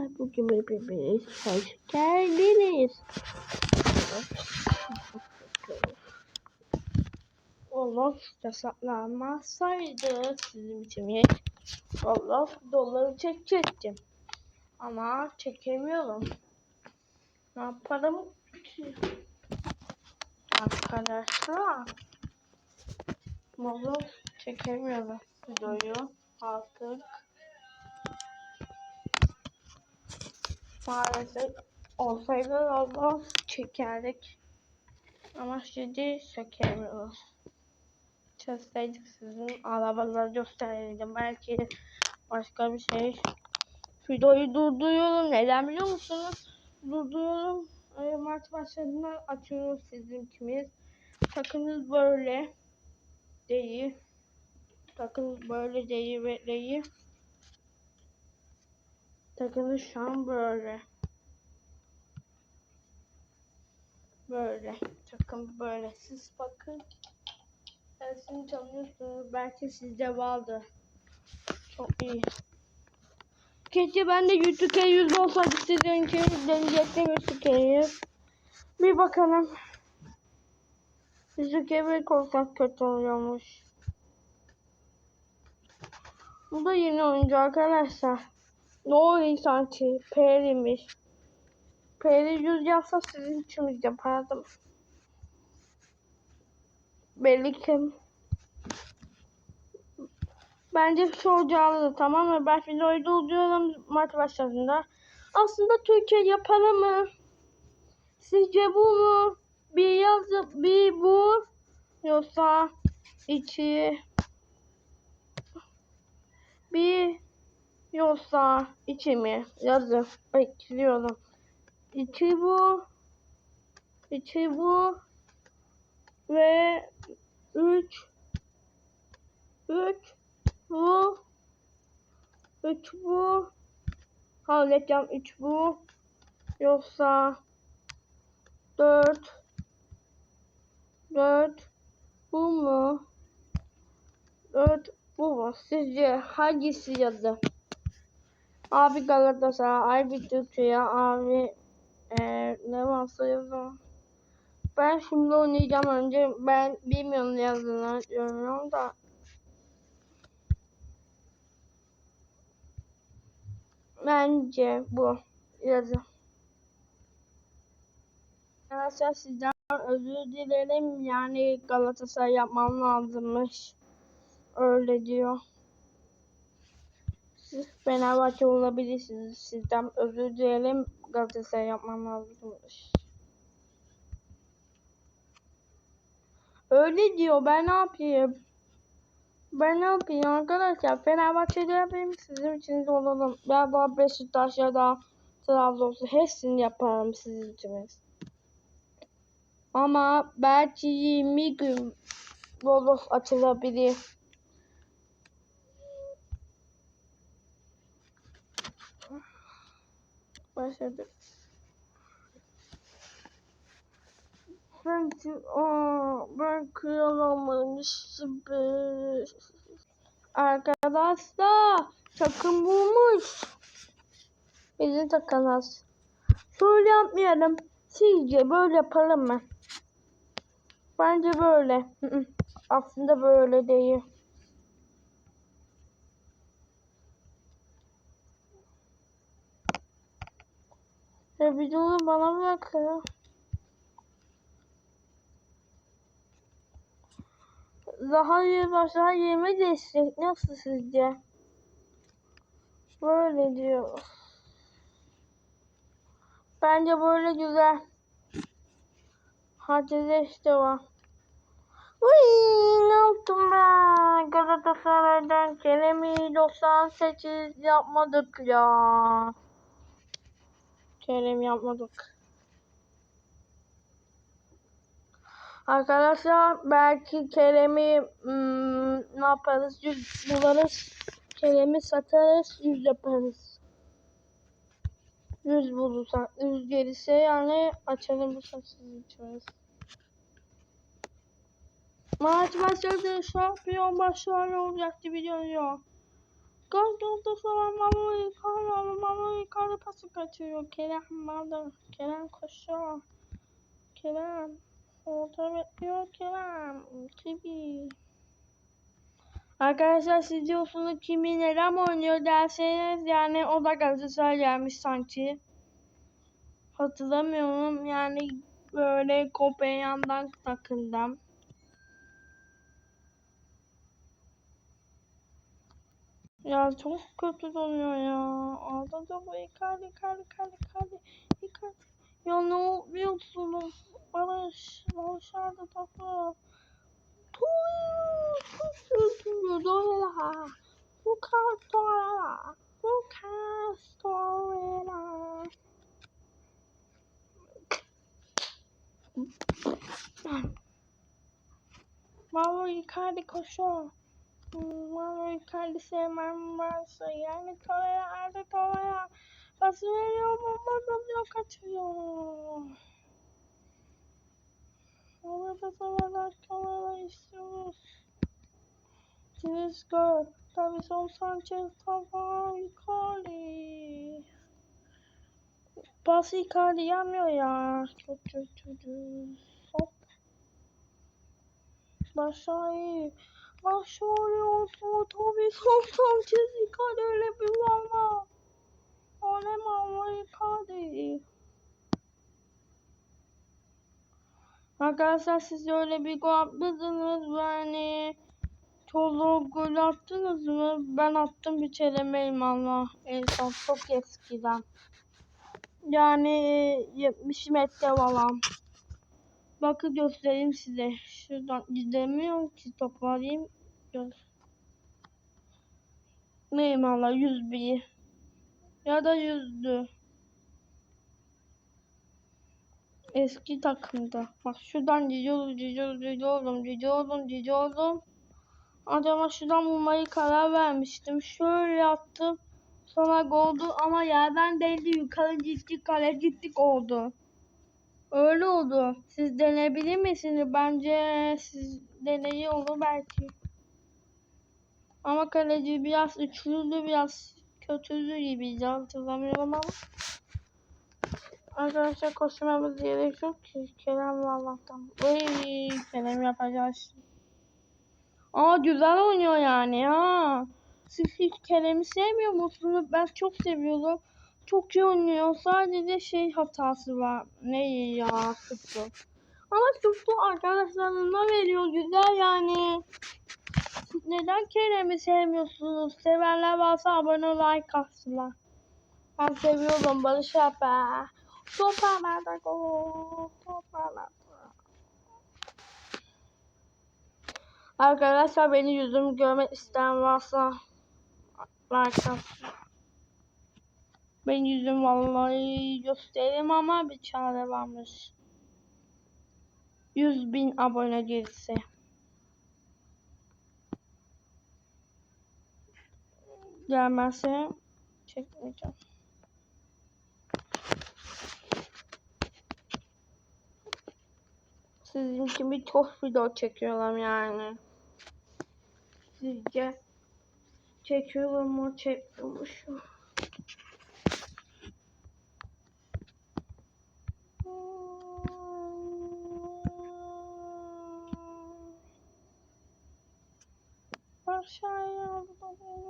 arkadaşlar. Bugün hepimiz hoş geldiniz. Allah yasaklanmasaydı sizin için hiç Allah doları çekecektim. Ama çekemiyorum. Ne yaparım ki? Arkadaşlar. Mozu çekemiyorum videoyu artık. Maalesef olsaydı Allah çekerdik. Ama şimdi çekemiyoruz. Çözseydik sizin arabaları gösterirdim. Belki başka bir şey. Videoyu durduruyorum. Neden biliyor musunuz? Durduruyorum. E, Mart başladığında açıyoruz sizin ikimiz. Takınız böyle değil. Takınız böyle değil değil. An böyle. Böyle. Takım böyle. Siz bakın. Sesini tanıyorsunuz. Belki sizde vardı. Çok iyi. Keşke ben de YouTube yüz olsaydı sizin için deneyecektim YouTube Bir bakalım. YouTube bir korkak kötü oluyormuş. Bu da yeni oyuncu arkadaşlar. No insançı. Peri'miş. Peri yüz yapsa sizin için yapardım. Belli ki Bence soracağınızı tamam mı? Ben videoyu dolduruyorum maç başladığında. Aslında Türkiye yapalım mı? Sizce bu mu? Bir yazı bir bu yoksa iki bir yoksa iki mi? Yazı bekliyorum. İki bu iki bu ve üç üç bu. Üç bu. Halledeceğim üç bu. Yoksa dört. Dört. Bu mu? Dört bu mu? Sizce hangisi yazdı? Abi Galatasaray, abi Türkiye, abi ee, ne varsa yazın. Ben şimdi oynayacağım önce ben bilmiyorum ne yazdığını görmüyorum da Bence bu yazı. Arkadaşlar sizden özür dilerim. Yani Galatasaray yapmam lazımmış. Öyle diyor. Siz Fenerbahçe olabilirsiniz. Sizden özür dilerim. Galatasaray yapmam lazımmış. Öyle diyor. Ben ne yapayım? Ben ne yapayım arkadaşlar? Fenerbahçe'de yapayım sizin için olalım. Ya da Beşiktaş ya da Trabzon'su hepsini yaparım sizin için. Ama belki 20 gün Wolof açılabilir. Başladık. Ben aa, ben kıyalamamışım. Arkadaşlar takım bulmuş. Bizim takımız. Şöyle yapmayalım. Sizce böyle yapalım mı? Bence böyle. Aslında böyle değil. Ya videoyu bana bırakın. daha iyi başlar yeme destek nasıl sizce? Böyle diyor. Bence böyle güzel. Hadi de işte var. Uy, ne yaptım ben? Galatasaray'dan Kerem'i 98 yapmadık ya. Kerem yapmadık. Arkadaşlar belki Kerem'i hmm, ne yaparız? Yüz bularız. Kerem'i satarız. Yüz yaparız. Yüz bulursak. Yüz gelirse yani açalım bu saçsız içeriz. Maç başladı. Şampiyon başarılı olacaktı biliyor. Galatasaray Mamurik, Mamurik, yukarı pası kaçırıyor. Kerem vardı. Kerem koşuyor. Kerem. Orta bekliyor Kerem. Tabii. Arkadaşlar siz diyorsunuz kimi neden oynuyor derseniz yani o da Galatasaray'mış sanki. Hatırlamıyorum yani böyle Kopenhag'dan takımdan. Ya çok kötü donuyor ya. Ağladı bu Icardi, Icardi, Icardi, Icardi, Icardi. Ya ne oluyorsunuz? Barış, Barışar'da takla. Tuuu, çok üzülüyor. Doğru Bu kartola. Bu kartola. Vallahi Icardi koşuyor kardeşlerim varsa yani tolaya arda tolaya fasulye bomba bomba kaçıyor. Orada tolalar tolaya istiyoruz. Trisco, Davison Sanchez, Tavan, Icardi. Pas Icardi yanmıyor ya. Çok çok çok. Hop. Başlayayım. Başay olsun. Davison Sanchez, Icardi öyle bir valla. Oynama Icardi. Arkadaşlar siz öyle bir gol atmadınız? Yani çoluğu gol attınız mı? Ben attım bir çelemeyim Allah. En son çok eskiden. Yani 70 metre falan. Bakın göstereyim size. Şuradan gidemiyorum ki toparlayayım. Gör. Neyim Allah 101. Ya da yüzdü. Eski takımda. Bak şuradan gidiyoruz, gidiyoruz, gidiyorum, gidiyorum, gidiyorum. Acaba şuradan vurmayı karar vermiştim. Şöyle yaptım. Sonra oldu ama yerden değdi. Yukarı gittik, kale gittik oldu. Öyle oldu. Siz denebilir misiniz? Bence siz deneyi olur belki. Ama kaleci biraz üçlüydü, biraz kötüydü gibi hatırlamıyorum ama. Arkadaşlar koşmamız gerek yok ki. Kerem Allah'tan. Oy Kerem yapacağız. Aa güzel oynuyor yani ha. Siz hiç Kerem'i sevmiyor musunuz? Ben çok seviyorum. Çok iyi oynuyor. Sadece şey hatası var. Ne ya tuttu. Ama tuttu arkadaşlarına veriyor. Güzel yani. Neden Kerem'i sevmiyorsunuz? Sevenler varsa abone like atsınlar. Ben seviyorum Barış abi. Toparlarda gol. Toparlarda. Arkadaşlar beni yüzümü görmek isteyen varsa like atsın. Ben yüzüm vallahi göstereyim ama bir çare varmış. 100 bin abone gelirse. Gelmezse çekmeyeceğim. Sizin gibi çok video çekiyorum yani. Sizce çekiyorum mu çekmiyormuşum. Aşağıya aldı da bunu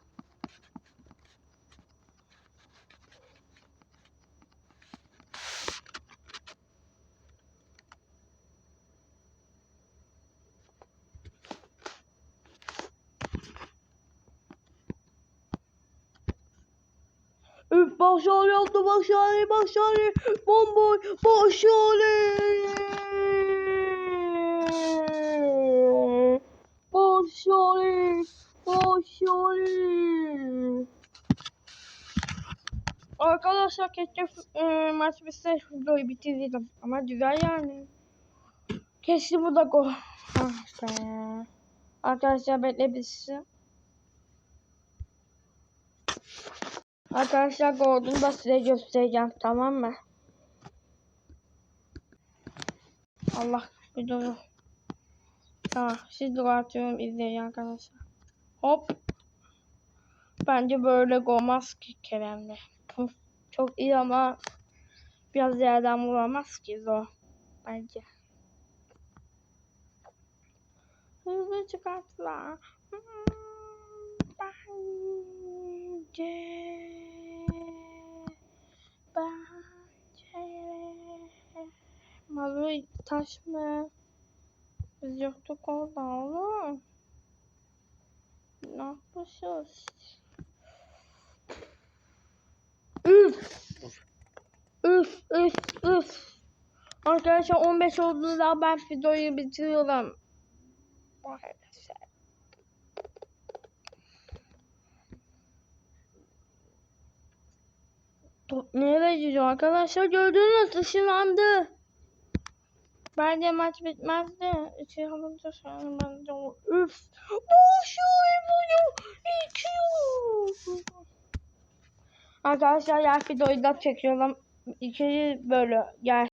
başarı yaptı başarı başarı. Bomboy başarı. Başarı başarı. Arkadaşlar keşke e, maç bitse videoyu bitirdim. Ama güzel yani. Keşke bu da gol ah be. Arkadaşlar bekle bitsin Arkadaşlar Gordon'u da size göstereceğim tamam mı? Allah bir durun. Tamam siz atıyorum izleyin arkadaşlar. Hop. Bence böyle olmaz ki Kerem'le. Çok iyi ama biraz yerden vuramaz ki zor. Bence. Hızlı çıkarttılar. Bence. Mavi taş mı? Biz yoktuk orada oğlum. Ne yapmışız? Üf. Üf üf üf. Arkadaşlar 15 olduğunda ben videoyu bitiriyorum. Arkadaşlar. Top nereye arkadaşlar? Gördünüz ışınlandı. Bence maç bitmezdi. İki alınca sonra bence o üf. Boşuyor bunu. İki. Arkadaşlar yer videoyu da çekiyorum. İki böyle yer